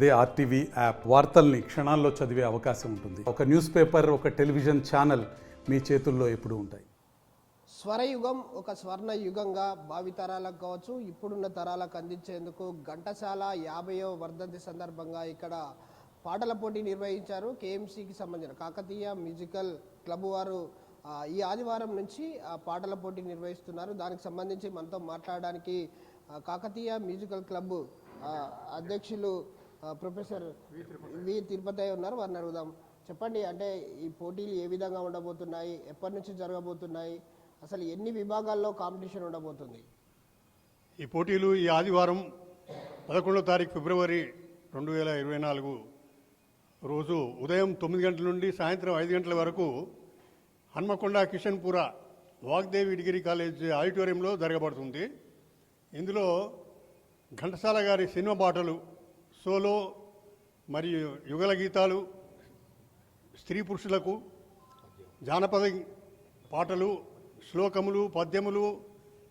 అదే RTV app. వార్తల్ని క్షణాల్లో చదివే అవకాశం ఉంటుంది. ఒక న్యూస్ పేపర్ ఒక టెలివిజన్ ఛానల్ మీ చేతుల్లో ఎప్పుడు ఉంటాయి. స్వరయుగం ఒక స్వర్ణ యుగంగా భావితరాలకు కావచ్చు ఇప్పుడున్న తరాలకు అందించేందుకు ఘంటసాల యాభైవ వర్ధంతి సందర్భంగా ఇక్కడ పాటల పోటీ నిర్వహించారు కేఎంసీకి సంబంధించిన కాకతీయ మ్యూజికల్ క్లబ్ వారు. ఈ ఆదివారం నుంచి ఆ పాటల పోటీ నిర్వహిస్తున్నారు. దానికి సంబంధించి మనతో మాట్లాడడానికి కాకతీయ మ్యూజికల్ క్లబ్ అధ్యక్షులు ప్రొఫెసర్ వి తిరుపతి ఉన్నారు వారిని అడుగుదాం. చెప్పండి అంటే ఈ పోటీలు ఏ విధంగా ఉండబోతున్నాయి ఎప్పటి నుంచి జరగబోతున్నాయి అసలు ఎన్ని విభాగాల్లో కాంపిటీషన్ ఉండబోతుంది? ఈ పోటీలు ఈ ఆదివారం పదకొండవ తారీఖు ఫిబ్రవరి రెండు వేల ఇరవై నాలుగు రోజు ఉదయం తొమ్మిది గంటల నుండి సాయంత్రం ఐదు గంటల వరకు హన్మకొండ కిషన్పుర వాగ్దేవి డిగ్రీ కాలేజ్ ఆడిటోరియంలో జరగబడుతుంది. ఇందులో ఘంటసాల గారి సినిమా పాటలు సోలో మరియు యుగల గీతాలు స్త్రీ పురుషులకు జానపద పాటలు శ్లోకములు పద్యములు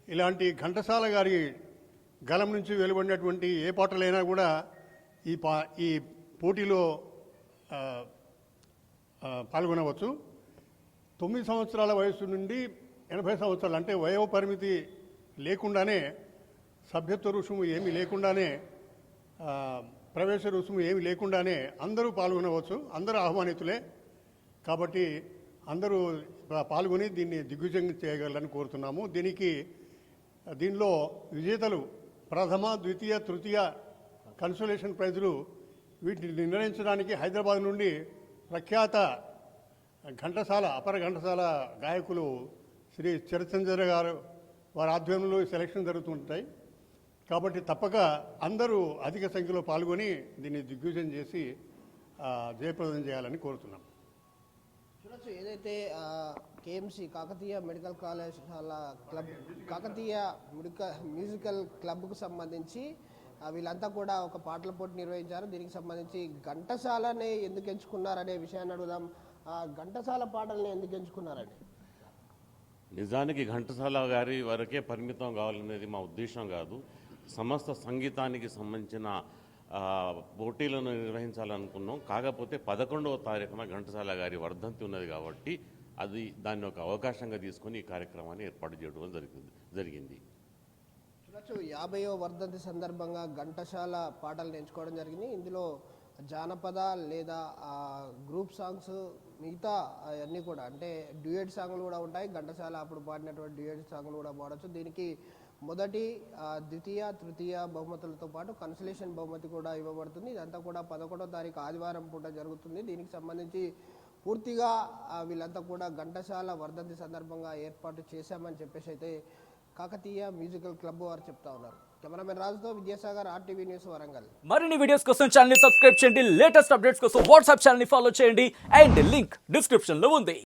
ఇలాంటి ఘంటసాల గారి గలం నుంచి వెలువడినటువంటి ఏ పాటలైనా కూడా ఈ పా ఈ పోటీలో పాల్గొనవచ్చు. తొమ్మిది సంవత్సరాల వయసు నుండి ఎనభై సంవత్సరాలు అంటే వయో పరిమితి లేకుండానే సభ్యత్వ రుసుము ఏమీ లేకుండానే ప్రవేశ రుసుము ఏమీ లేకుండానే అందరూ పాల్గొనవచ్చు అందరూ ఆహ్వానితులే. కాబట్టి అందరూ పాల్గొని దీన్ని దిగ్విజయం చేయగలరని కోరుతున్నాము. దీనికి దీనిలో విజేతలు ప్రథమ ద్వితీయ తృతీయ కన్సోలేషన్ ప్రైజులు వీటిని నిర్ణయించడానికి హైదరాబాద్ నుండి ప్రఖ్యాత ఘంటసాల అపర ఘంటసాల గాయకులు శ్రీ చిరచంద్ర గారు వారి ఆధ్వర్యంలో సెలక్షన్ జరుగుతుంటాయి. కాబట్టి తప్పక అందరూ అధిక సంఖ్యలో పాల్గొని దీన్ని దిగ్విజయం చేసి ఆ, జయప్రదం చేయాలని కోరుతున్నాం. చూడొచ్చు ఏదైతే కేఎంసి కాకతీయ మెడికల్ కళాశాల క్లబ్ కాకతీయ మెడికల్ మ్యూజికల్ క్లబ్కు సంబంధించి వీళ్ళంతా కూడా ఒక పాటల పోటీ నిర్వహించారు. దీనికి సంబంధించి ఘంటసాలనే ఎందుకు ఎంచుకున్నారనే విషయాన్ని అడుగుదాం. ఆ ఘంటసాల పాటల్ని ఎందుకు ఎంచుకున్నారండి? నిజానికి ఘంటసాల గారి వరకే పరిమితం కావాలనేది మా ఉద్దేశం కాదు. సమస్త సంగీతానికి సంబంధించిన పోటీలను నిర్వహించాలనుకున్నాం. కాకపోతే పదకొండవ తారీఖున ఘంటసాల గారి వర్ధంతి ఉన్నది కాబట్టి అది దాన్ని ఒక అవకాశంగా తీసుకొని ఈ కార్యక్రమాన్ని ఏర్పాటు చేయడం జరిగింది జరిగింది. చూడొచ్చు యాభైవ వర్ధంతి సందర్భంగా ఘంటసాల పాటలు ఎంచుకోవడం జరిగింది. ఇందులో జానపద లేదా గ్రూప్ సాంగ్స్ మిగతా అవన్నీ కూడా అంటే డ్యూయట్ సాంగ్లు కూడా ఉంటాయి. ఘంటసాల అప్పుడు పాడినటువంటి డ్యూయట్ సాంగ్లు కూడా పాడవచ్చు దీనికి మొదటి ద్వితీయ తృతీయ బహుమతులతో పాటు కన్సలేషన్ బహుమతి కూడా ఇవ్వబడుతుంది. ఇదంతా కూడా పదకొండో తారీఖు ఆదివారం పూట జరుగుతుంది. దీనికి సంబంధించి పూర్తిగా వీళ్ళంతా కూడా ఘంటసాల వర్ధంతి సందర్భంగా ఏర్పాటు చేశామని చెప్పేసి అయితే కాకతీయ మ్యూజికల్ క్లబ్ వారు చెప్తా ఉన్నారు. కెమెరామెన్ రాజుతో విద్యాసాగర్ ఆర్టీవీ న్యూస్ వరంగల్. మరిన్ని వీడియోస్ కోసం ఛానల్ సబ్స్క్రైబ్ చేయండి. లేటెస్ట్ అప్డేట్స్ కోసం వాట్సాప్ ఛానల్ ఫాలో చేయండి. అండ్ లింక్ డిస్క్రిప్షన్లో ఉంది.